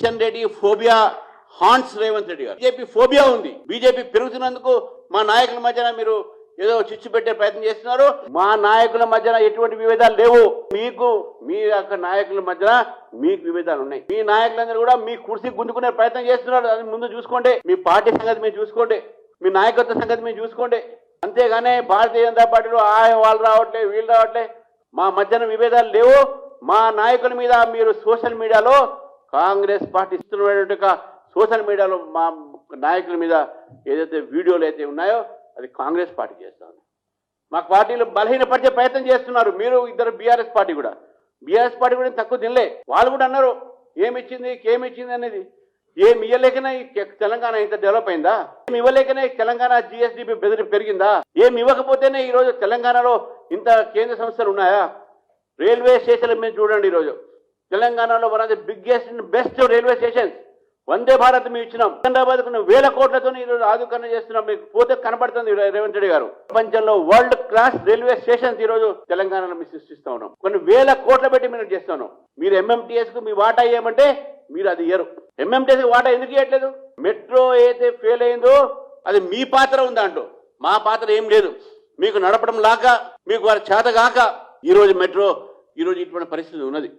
Kishan Reddy phobia హాన్స్ రేవంత్ రెడ్డి గారు. BJP phobia ఉంది. బీజేపీ పెరుగుతున్నందుకు మా నాయకుల మధ్యన మీరు ఏదో చిచ్చు పెట్టే ప్రయత్నం చేస్తున్నారు. మా నాయకుల మధ్యన ఎటువంటి విభేదాలు లేవు. మీకు మీ యొక్క నాయకుల మధ్యన మీకు విభేదాలు ఉన్నాయి. మీ నాయకులందరూ కూడా మీ కుర్సీ గుంజుకునే ప్రయత్నం చేస్తున్నారు. అది ముందు చూసుకోండి. మీ పార్టీ సంగతి మీరు చూసుకోండి. మీ నాయకత్వ సంగతి మీరు చూసుకోండి. అంతేగానే భారతీయ జనతా పార్టీలో ఆ వాళ్ళు రావట్లే వీళ్ళు రావట్లే. మా మధ్యన విభేదాలు లేవు. మా నాయకుల మీద మీరు సోషల్ మీడియాలో కాంగ్రెస్ పార్టీ ఇస్తున్నటువంటి సోషల్ మీడియాలో మా నాయకుల మీద ఏదైతే వీడియోలు అయితే ఉన్నాయో అది కాంగ్రెస్ పార్టీ చేస్తుంది. మా పార్టీలు బలహీనపరిచే ప్రయత్నం చేస్తున్నారు. మీరు ఇద్దరు బీఆర్ఎస్ పార్టీ కూడా. బీఆర్ఎస్ పార్టీ కూడా తక్కువ తినలే. వాళ్ళు కూడా అన్నారు ఏమిచ్చింది ఏమిచ్చింది అనేది? ఏమి ఇవ్వలేకనే తెలంగాణ ఇంత డెవలప్ అయిందా? ఏమి ఇవ్వలేకనే తెలంగాణ జిఎస్డిపి బెదిరి పెరిగిందా? ఏమి ఇవ్వకపోతేనే ఈరోజు తెలంగాణలో ఇంత కేంద్ర సంస్థలు ఉన్నాయా? రైల్వే స్టేషన్ల మీద చూడండి ఈరోజు. తెలంగాణలో one of the biggest and best railway stations Vande Bharat మేము ఇచ్చినాం. హైదరాబాద్ వేల కోట్లతో ఈరోజు ఆధుకరణ చేస్తున్నాం. మీకు పోతే కనబడుతుంది రేవంత్ రెడ్డి గారు. ప్రపంచంలో వరల్డ్ క్లాస్ రైల్వే స్టేషన్స్ ఈ రోజు తెలంగాణలో మేము సృష్టిస్తా ఉన్నాం. కొన్ని వేల కోట్ల పెట్టి మేము చేస్తున్నాం మీరు ఎంఎంటీఎస్కు మీ వాటా ఇవ్వమంటే మీరు అది ఇయ్యరు. ఎంఎంటీఎస్ వాటా ఎందుకు ఇవ్వట్లేదు మెట్రో ఏదైతే ఫెయిల్ అయిందో అది మీ పాత్ర ఉందంటూ మా పాత్ర ఏం లేదు. మీకు నడపడం లాక మీకు వారి చేత కాక ఈరోజు మెట్రో ఈ రోజు ఇటువంటి పరిస్థితి ఉన్నది.